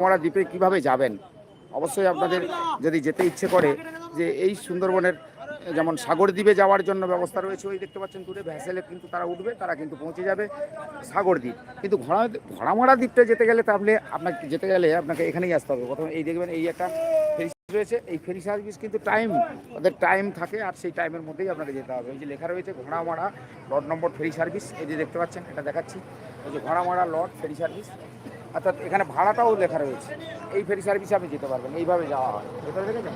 ঘোড়ামারা দ্বীপে কীভাবে যাবেন? অবশ্যই আপনাদের যদি যেতে ইচ্ছে করে যে এই সুন্দরবনের, যেমন সাগর দ্বীপে যাওয়ার জন্য ব্যবস্থা রয়েছে, ওই দেখতে পাচ্ছেন দূরে ভ্যাসেলে কিন্তু তারা উঠবে, তারা কিন্তু পৌঁছে যাবে সাগর দ্বীপ। কিন্তু ঘোড়া, ঘোড়ামারা দ্বীপটা যেতে গেলে তাহলে আপনাকে যেতে গেলে আপনাকে এখানেই আসতে হবে। প্রথমে এই দেখবেন এই একটা ফেরি রয়েছে, এই ফেরি সার্ভিস কিন্তু টাইম, ওদের টাইম থাকে আর সেই টাইমের মধ্যেই আপনাকে যেতে হবে। ওই যে লেখা রয়েছে Ghoramara lot number ferry service, এই যে দেখতে পাচ্ছেন, এটা দেখাচ্ছি। ওই যে ঘোড়ামারা লট ফেরি সার্ভিস। অর্থাৎ এখানে ভাড়াটাও লেখা রয়েছে। এই ফেরি সার্ভিসে আপনি যেতে পারবেন এইভাবে যাওয়া হয়। ভেতরে দেখেছেন?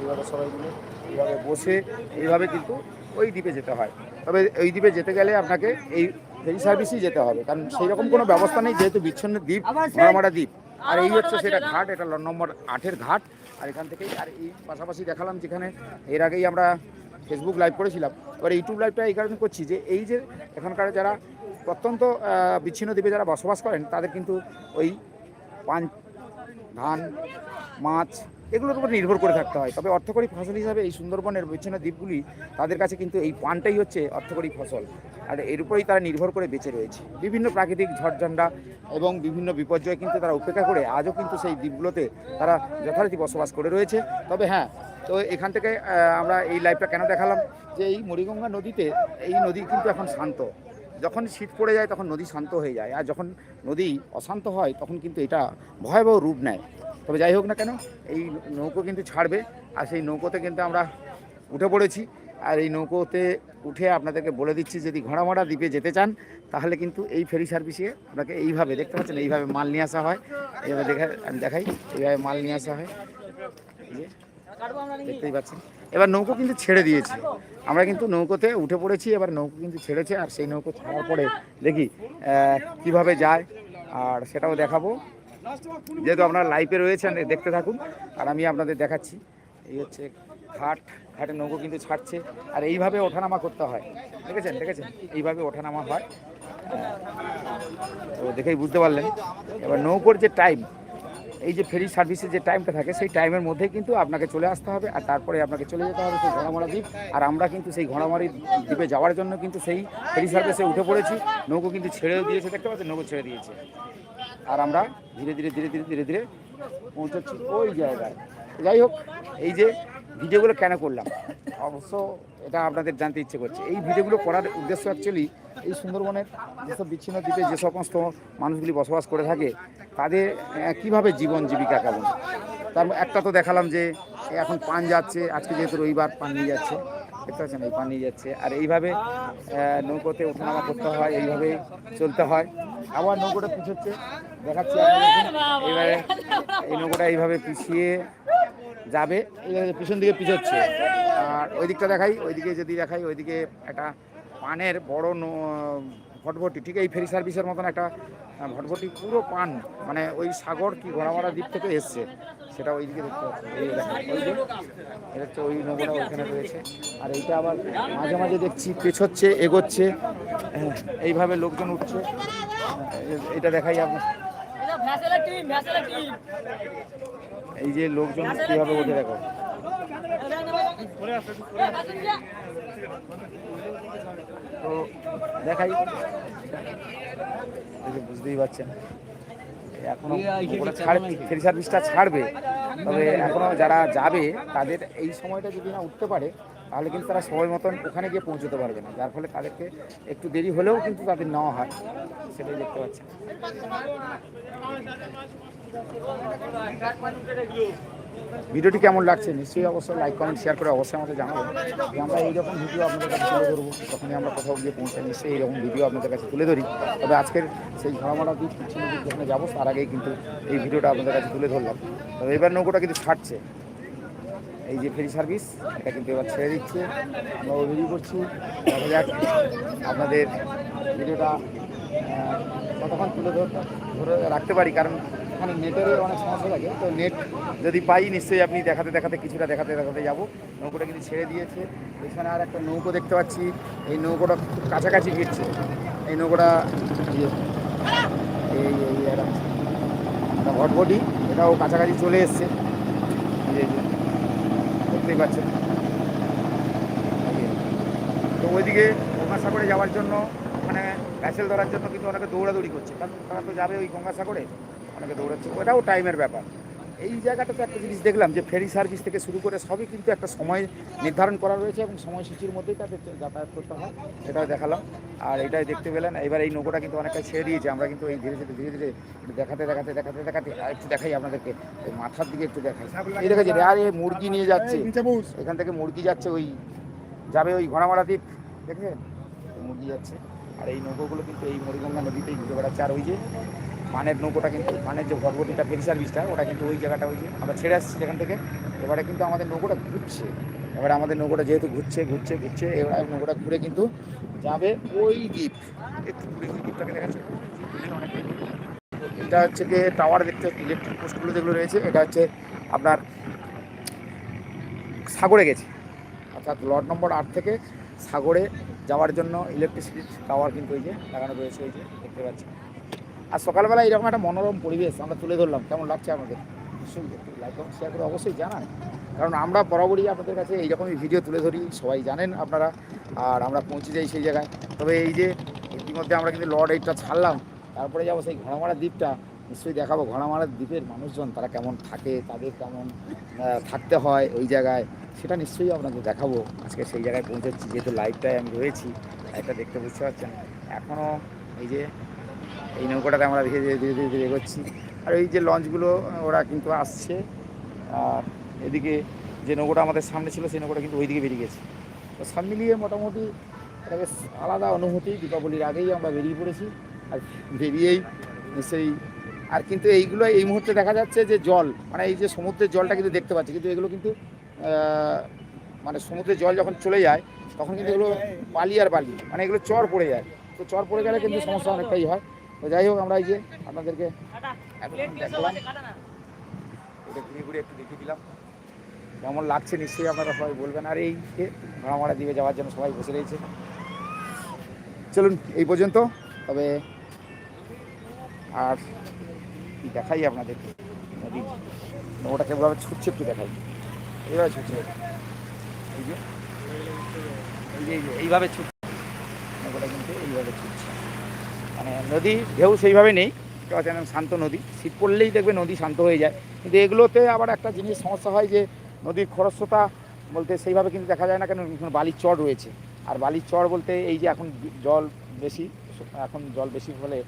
এইভাবে সবাই মিলে এইভাবে বসে এইভাবে কিন্তু ওই দ্বীপে যেতে হয়। তবে ওই দ্বীপে যেতে গেলে আপনাকে এই ফেরি সার্ভিসেই যেতে হবে কারণ সেই রকম কোনো ব্যবস্থা নেই যেহেতু বিচ্ছিন্ন দ্বীপ ঘোড়ামারা দ্বীপ। আর এই হচ্ছে সেটা ঘাট এটা নম্বর আটের ঘাট। আর এখান থেকেই আর এই পাশাপাশি দেখালাম যেখানে এর আগেই আমরা ফেসবুক লাইভ করেছিলাম। এবার ইউটিউব লাইভটা এই কারণে করছি যে এই যে এখানকার যারা প্রত্যন্ত বিচ্ছিন্ন দ্বীপে যারা বসবাস করেন, তাদের কিন্তু ওই পান, ধান, মাছ এগুলোর উপর নির্ভর করে থাকতে হয়। তবে অর্থকরী ফসল হিসাবে এই সুন্দরবনের বিচ্ছিন্ন দ্বীপগুলি তাদের কাছে কিন্তু এই পানটাই হচ্ছে অর্থকরী ফসল। আর এর উপরেই তারা নির্ভর করে বেঁচে রয়েছে। বিভিন্ন প্রাকৃতিক ঝড়ঝণ্ডা এবং বিভিন্ন বিপর্যয় কিন্তু তারা উপেক্ষা করে আজও কিন্তু সেই দ্বীপগুলোতে তারা যথারীতি বসবাস করে রয়েছে। তবে হ্যাঁ তো এখান থেকে আমরা এই লাইভটা কেন দেখালাম? যে এই মরিগঙ্গা নদীতে এই নদী কিন্তু এখন শান্ত। যখন শীত পড়ে যায় তখন নদী শান্ত হয়ে যায়। আর যখন নদী অশান্ত হয় তখন কিন্তু এটা ভয়াবহ রূপ নেয়। তবে যাই হোক না কেন, এই নৌকো কিন্তু ছাড়বে। আর সেই নৌকোতে কিন্তু আমরা উঠে পড়েছি। আর এই নৌকোতে উঠে আপনাদেরকে বলে দিচ্ছি, যদি ঘোড়ামারা দ্বীপে যেতে চান, তাহলে কিন্তু এই ফেরি সার্ভিসে আপনাকে এইভাবে, দেখতে পাচ্ছেন, এইভাবে মাল নিয়ে আসা হয়। এইভাবে দেখা আমি দেখাই, এইভাবে মাল নিয়ে আসা হয়। দেখতেই পাচ্ছেন। এবার নৌকো কিন্তু ছেড়ে দিয়েছে। আমরা কিন্তু নৌকোতে উঠে পড়েছি, এবার নৌকো কিন্তু ছেড়েছে, আর সেই নৌকো ছাড়ার পরে দেখি কীভাবে যায়, আর সেটাও দেখাবো। যেহেতু আপনারা লাইভে রয়েছেন, দেখতে থাকুন, আর আমি আপনাদের দেখাচ্ছি। এই হচ্ছে ঘাট, ঘাটে নৌকো কিন্তু ছাড়ছে, আর এইভাবে ওঠানামা করতে হয়। দেখেছেন দেখেছেন? এইভাবে ওঠানামা হয়। তো দেখেই বুঝতে পারলেন। এবার নৌকোর যে টাইম এই যে ফেরি সার্ভিসের যে টাইমটা থাকে, সেই টাইমের মধ্যে কিন্তু আপনাকে চলে আসতে হবে আর তারপরে আপনাকে চলে যেতে হবে সেই ঘোড়ামারা দ্বীপ। আর আমরা কিন্তু সেই ঘোড়ামারি দ্বীপে যাওয়ার জন্য কিন্তু সেই ফেরি সার্ভিসে উঠে পড়েছি। নৌকো কিন্তু ছেড়েও দিয়েছে, দেখতে পাচ্ছেন? নৌকো ছেড়ে দিয়েছে। আর আমরা ধীরে ধীরে ধীরে ধীরে ধীরে ধীরে পৌঁছাচ্ছি ওই জায়গায়। যাই হোক, এই যে ভিডিওগুলো কেন করলাম? অবশ্য এটা আপনাদের জানতে ইচ্ছে করছে। এই ভিডিওগুলো করার উদ্দেশ্য অ্যাকচুয়ালি এই সুন্দরবনের যেসব বিচ্ছিন্ন দ্বীপে যে সমস্ত মানুষগুলি বসবাস করে থাকে, তাদের কীভাবে জীবন জীবিকা কেমন তার একটা তো দেখালাম যে এখন পান যাচ্ছে, আজকে যেহেতু রবিবার পান নিয়ে যাচ্ছে, দেখতে পাচ্ছেন এই পান নিয়ে যাচ্ছে। আর এইভাবে নৌকোতে ওঠানামা করতে হয়, এইভাবে চলতে হয়। আবার নৌকোটা পিছোচ্ছে, দেখাচ্ছি। এইভাবে এই নৌকোটা এইভাবে পিছিয়ে যাবে পিছন দিকে পিছোচ্ছে। আর ওই দিকটা দেখাই ওইদিকে যদি দেখাই ওইদিকে একটা পানের বড় ভটভটি ঠিক এই ফেরি সার্ভিসের মতন একটা ভটভটি পুরো পান মানে ওই সাগর কি ঘোড়ামারা দ্বীপ থেকে এসছে সেটা দেখতে পাচ্ছি। ওই যে এটা হচ্ছে ওই নৌকোটা ওইখানে রয়েছে। আর এইটা আবার মাঝে মাঝে দেখছি পেছোচ্ছে এগোচ্ছে হ্যাঁ, এইভাবে লোকজন উঠছে। এটা দেখাই আপনার এই যে লোকজন কীভাবে ওঠে দেখো তো দেখাই। বুঝতেই পারছেন। এখনও ছাড়বে ফেরি সার্ভিসটা ছাড়বে। তবে এখনও যারা যাবে তাদের এই সময়টা যদি না উঠতে পারে তাহলে কিন্তু তারা সময় মতন ওখানে গিয়ে পৌঁছতে পারবে না। যার ফলে তাদেরকে একটু দেরি হলেও কিন্তু তাদের নেওয়া হয়। সেটাই দেখতে পাচ্ছেন। ভিডিওটি কেমন লাগছে নিশ্চয়ই অবশ্যই লাইক কমেন্ট শেয়ার করে অবশ্যই আমাদের জানাবেন যে আমরা এইরকম ভিডিও আপনাদের কাছে তুলে ধরবো, তখনই আমরা কোথাও গিয়ে পৌঁছাই। নিশ্চয়ই এইরকম ভিডিও আপনাদের কাছে তুলে ধরি। তবে আজকের সেই ঘোড়ামারা দ্বীপ যেখানে যাব, তার আগেই কিন্তু এই ভিডিওটা আপনাদের কাছে তুলে ধরলাম। তবে এবার নৌকোটা কিন্তু ছাড়ছে। এই যে ফেরি সার্ভিস এটা কিন্তু এবার ছেড়ে দিচ্ছে। আমরা অভিযোগ করছি। দেখা যাক আপনাদের ভিডিওটা কতক্ষণ তুলে ধর ধরে রাখতে পারি। কারণ এখানে নেটের অনেক সমস্যা থাকে। তো নেট যদি পাই নিশ্চয়ই আপনি দেখাতে দেখাতে কিছুটা দেখাতে দেখাতে যাব। নৌকোটা কিন্তু ছেড়ে দিয়েছে। এখানে আর একটা নৌকো দেখতে পাচ্ছি। এই নৌকোটা খুব কাছাকাছি গিয়েছে এই নৌকোটা ইয়ে, এই এই একটা ভটভটি এটাও কাছাকাছি চলে এসছে। দেখতেই পাচ্ছেন। তো ওইদিকে গঙ্গাসাগরে যাওয়ার জন্য ওখানে ভ্যাসেল ধরার জন্য কিন্তু অনেকে দৌড়াদৌড়ি করছে। কারণ তারা তো যাবে ওই গঙ্গাসাগরে। অনেকে দৌড়াচ্ছে ওটাও টাইমের ব্যাপার। এই জায়গাটাতে একটা জিনিস দেখলাম যে ফেরি সার্ভিস থেকে শুরু করে সবই কিন্তু একটা সময় নির্ধারণ করা রয়েছে এবং সময়সূচির মধ্যেই তাদের যাতায়াত করতে হয় এটাও দেখালাম। আর এটাই দেখতে পেলেন এবার এই নৌকোটা কিন্তু অনেকটা ছেড়ে দিয়েছে আমরা কিন্তু এই ধীরে ধীরে ধীরে ধীরে দেখাতে দেখাতে দেখাতে দেখাতে আর একটু দেখাই আপনাদেরকে মাথার দিকে একটু দেখাই। এই দেখেছি আর এই মুরগি নিয়ে যাচ্ছে এখান থেকে মুরগি যাচ্ছে ওই যাবে ওই ঘোড়ামারা দ্বীপ দেখেছেন? মুরগি যাচ্ছে আর এই নৌকোগুলো কিন্তু এই মরিগঙ্গা নদীতেই ঘুরে বেড়াচ্ছে। আর ওই যে পানের নৌকোটা কিন্তু পানের যে ভরবটিটা ফেরি সার্ভিসটা ওটা কিন্তু ওই জায়গাটা ওই যে আমরা ছেড়ে আসছি সেখান থেকে। এবারে কিন্তু আমাদের নৌকোটা ঘুরছে। এবারে আমাদের নৌকোটা যেহেতু ঘুরছে ঘুরছে ঘুরছে, এবার নৌকোটা ঘুরে কিন্তু যাবে ওই দ্বীপ। এটা হচ্ছে গিয়ে টাওয়ার দেখতে ইলেকট্রিক পোস্টগুলো যেগুলো রয়েছে, এটা হচ্ছে আপনার সাগরে গেছে। অর্থাৎ লট নম্বর আট থেকে সাগরে যাওয়ার জন্য ইলেকট্রিসিটি টাওয়ার কিন্তু ওই যে লাগানো রয়েছে, ওই যে দেখতে পাচ্ছি আর সকালবেলা এরকম একটা মনোরম পরিবেশ আমরা তুলে ধরলাম। কেমন লাগছে আমাদের? লাইক এবং শেয়ার করে অবশ্যই জানান। কারণ আমরা বরাবরই আপনাদের কাছে এইরকমই ভিডিও তুলে ধরি। সবাই জানেন আপনারা। আর আমরা পৌঁছে যাই সেই জায়গায়। তবে এই যে ইতিমধ্যে আমরা কিন্তু লর্ড এইটটা ছাড়লাম। তারপরে যাব সেই ঘোড়ামারা দ্বীপটা। নিশ্চয়ই দেখাবো ঘোড়ামারা দ্বীপের মানুষজন তারা কেমন থাকে, তাদের কেমন থাকতে হয় ওই জায়গায়। সেটা নিশ্চয়ই আপনাকে দেখাবো। আজকে সেই জায়গায় পৌঁছাচ্ছি যেহেতু লাইভটায় আমি রয়েছি লাইভটা দেখতে বুঝতে পারছেন। এখনও এই যে এই নৌকাটাতে আমরা ধীরে ধীরে ধীরে ধীরে ধীরে এগোচ্ছি। আর এই যে লঞ্চগুলো, ওরা কিন্তু আসছে। আর এদিকে যে নৌকোটা আমাদের সামনে ছিল, সেই নৌকোটা কিন্তু ওইদিকে বেরিয়ে গেছে। তো সব মিলিয়ে মোটামুটি একটা বেশ আলাদা অনুভূতি। দীপাবলির আগেই আমরা বেরিয়ে পড়েছি। আর বেরিয়েই নিশ্চয়ই আর কিন্তু এইগুলো এই মুহূর্তে দেখা যাচ্ছে যে জল মানে এই যে সমুদ্রের জলটা কিন্তু দেখতে পাচ্ছি। কিন্তু এগুলো কিন্তু মানে সমুদ্রের জল যখন চলে যায়, তখন কিন্তু এগুলো বালি আর বালি মানে এগুলো চর পড়ে যায়। তো চর পড়ে গেলে কিন্তু সমস্যা অনেকটাই হয়। তো যাই হোক আমরা এই যে আপনাদেরকে দেখলাম। এটা ঘুরে ঘুরে একটু দেখিয়ে দিলাম। কেমন লাগছে নিশ্চয়ই আপনারা সবাই বলবেন। আর এই যে ভাড়ামারা দিকে যাওয়ার জন্য সবাই বসে রয়েছে। চলুন এই পর্যন্ত। তবে আর কি দেখাই আপনাদেরকে? নদী। ওটা কেমনভাবে ছুটছে একটু দেখাই। এইভাবে ছুটছে। এই যে। এই যে এই যে এইভাবে ছুটছে। নৌকাটা কিন্তু এইভাবে ছুটছে। মানে নদী, ঢেউ সেইভাবে নেই। শান্ত নদী। শীত পড়লেই দেখবে নদী শান্ত হয়ে যায়। কিন্তু এগুলোতে আবার একটা জিনিস সমস্যা হয় যে, নদীর খরস্রোতা বলতে সেইভাবে কিন্তু দেখা যায় না কেন বালির চর রয়েছে। আর বালির চর বলতে এই যে এখন জল বেশি, এখন জল বেশি ফলে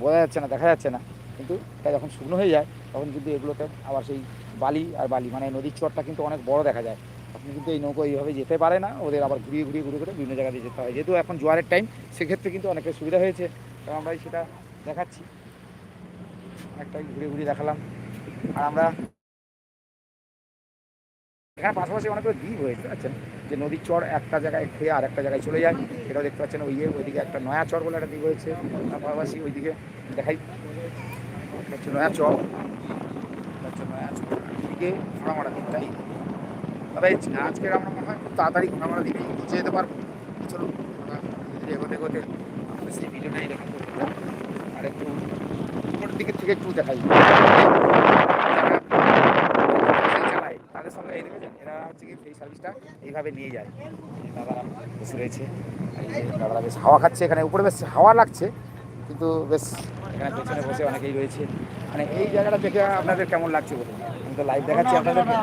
বোঝা যাচ্ছে না, দেখা যাচ্ছে না। কিন্তু এটা যখন শুকনো হয়ে যায়, তখন কিন্তু এগুলোতে আবার সেই বালি আর বালি মানে নদীর চরটা কিন্তু অনেক বড় দেখা যায়। তখন কিন্তু এই নৌকো এইভাবে যেতে পারে না, ওদের আবার ঘুরিয়ে ঘুরিয়ে ঘুরে ঘুরে বিভিন্ন জায়গাতে যেতে হয়। যেহেতু এখন জোয়ারের টাইম সেক্ষেত্রে কিন্তু অনেকের সুবিধা হয়েছে। তো আমরা সেটা দেখাচ্ছি। অনেকটাই ঘুরে ঘুরে দেখালাম। আর আমরা এখানে পাশাপাশি অনেকগুলো দ্বীপ হয়েছে আচ্ছা যে নদীর চর একটা জায়গায় খেয়ে আর একটা জায়গায় চলে যায়। এটাও দেখতে পাচ্ছেন ওই ওইদিকে একটা নয়া চর বলে একটা দ্বীপ হয়েছে তার পাশাপাশি ওইদিকে দেখাই। হচ্ছে নয়া চর। হচ্ছে নয়া তবে আজকের আমরা মনে হয় খুব তাড়াতাড়ি ঘোড়ামারা দ্বীপে পৌঁছে যেতে পারব। ধীরে এগোতে এগোতে আর একটু উপরের দিকের থেকে একটু দেখাই চালায়, তাদের সঙ্গে এই দেখেছেন হচ্ছে কি এই সার্ভিসটা এইভাবে নিয়ে যায় দাদারা বসে রয়েছে দাদারা বেশ হাওয়া খাচ্ছে এখানে উপরে বেশ হাওয়া লাগছে কিন্তু বেশ এখানে পেছনে বসে অনেকেই রয়েছে মানে এই জায়গাটা দেখে আপনাদের কেমন লাগছে বলুন আমি লাইভ দেখাচ্ছি আপনাদেরকে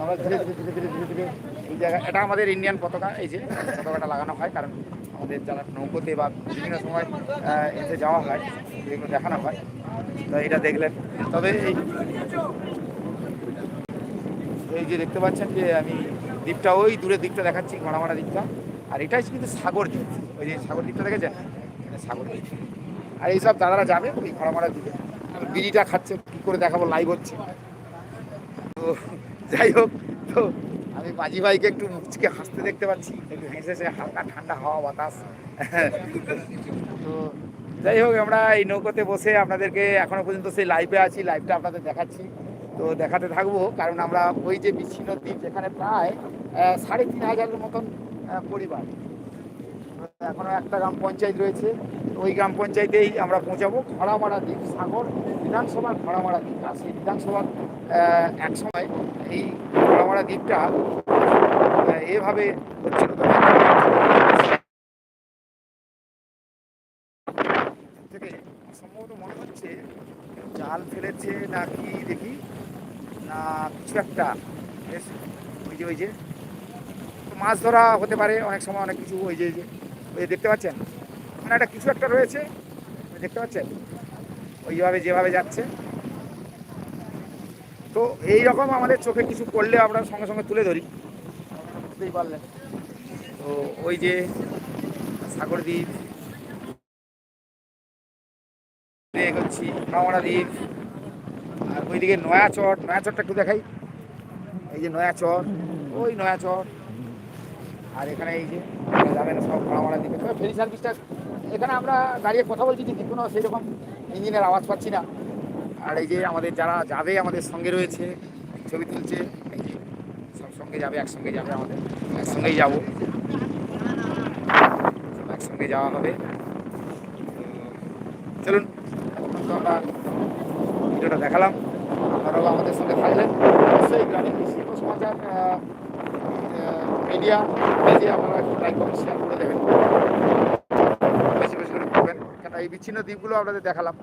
আমরা ধীরে ধীরে ধীরে ধীরে ধীরে এই জায়গা এটা আমাদের ইন্ডিয়ান পতাকা এই যে পতাকাটা লাগানো হয় কারণ আমাদের যারা নৌকোতে বা বিভিন্ন সময় এতে যাওয়া হয়, এগুলো দেখানো হয়। তো এটা দেখলেন। তবে এই যে দেখতে পাচ্ছেন যে আমি দ্বীপটা, ওই দূরের দ্বীপটা দেখাচ্ছি ঘোড়ামারা দ্বীপটা। আর এটাই কিন্তু সাগর দ্বীপ। ওই যে সাগর দ্বীপটা দেখেছেন? সাগর দ্বীপ। আর এইসব দাদারা যাবে, ওই ঘোড়ামারা দ্বীপে। বিড়িটা খাচ্ছে, কী করে দেখাবো? লাইভ হচ্ছে। তো যাই হোক, তো আমি বাজি ভাইকে একটু মুচকে হাসতে দেখতে পাচ্ছি, একটু হেসেছে হালকা ঠান্ডা হাওয়া বাতাস। তো যাই হোক, আমরা এই নৌকোতে বসে আপনাদেরকে এখনও পর্যন্ত সেই লাইভে আছি লাইভটা আপনাদের দেখাচ্ছি। তো দেখাতে থাকব, কারণ আমরা ওই যে বিচ্ছিন্ন দ্বীপ যেখানে প্রায় সাড়ে তিন হাজারের মতন পরিবার। এখনও একটা গ্রাম পঞ্চায়েত রয়েছে, ওই গ্রাম পঞ্চায়েতেই আমরা পৌঁছাবো। খড়ামারা দ্বীপ সাগর, বিধানসভার খড়ামারা দ্বীপ। আর সেই বিধানসভার এক সময় এই খড়ামারা দ্বীপটা এভাবে হচ্ছিল থেকে সম্ভবত মনে হচ্ছে জাল ফেলেছে না কি দেখি? না, কিছু একটা। বেশ, ওই যে ওই যে। মাছ ধরা হতে পারে, অনেক সময় অনেক কিছু ওই যে ওই যে দেখতে পাচ্ছেন? ওখানে একটা কিছু একটা রয়েছে, দেখতে পাচ্ছেন? ওইভাবে যেভাবে যাচ্ছে। তো এই রকম আমাদের চোখে কিছু পড়লে আমরা সঙ্গে সঙ্গে তুলে ধরি। বুঝতেই পারলেন। তো ওই যে সাগর দ্বীপ এগোচ্ছি কামড়া দ্বীপ আর ওইদিকে নয়া নয়াচর নয়াচরটা একটু দেখাই। এই যে নয়া নয়াচর ওই নয়া নয়াচর। আর এখানে এই যে যাবেন সব কামড়া দ্বীপে ফেরি সার্ভিসটা এখানে আমরা দাঁড়িয়ে কথা বলছি ঠিকই কোনো সেরকম ইঞ্জিনের আওয়াজ পাচ্ছি না। আর এই যে আমাদের যারা যাবে আমাদের সঙ্গে রয়েছে, ছবি তুলছে, এই যে সব সঙ্গে যাবে, একসঙ্গে যাবে আমাদের, একসঙ্গেই যাব। একসঙ্গে যাওয়া হবে। চলুন, তো আমরা ভিডিওটা দেখালাম। আপনারাও আমাদের সঙ্গে থাকলেন। অবশ্যই গ্রামীণ সমাচার মিডিয়া পেজে আপনারা লাইক কমেন্ট শেয়ার করে দেবেন। বেশি বেশি করে করবেন। কেন এই বিচ্ছিন্ন দ্বীপগুলো আপনাদের দেখালাম।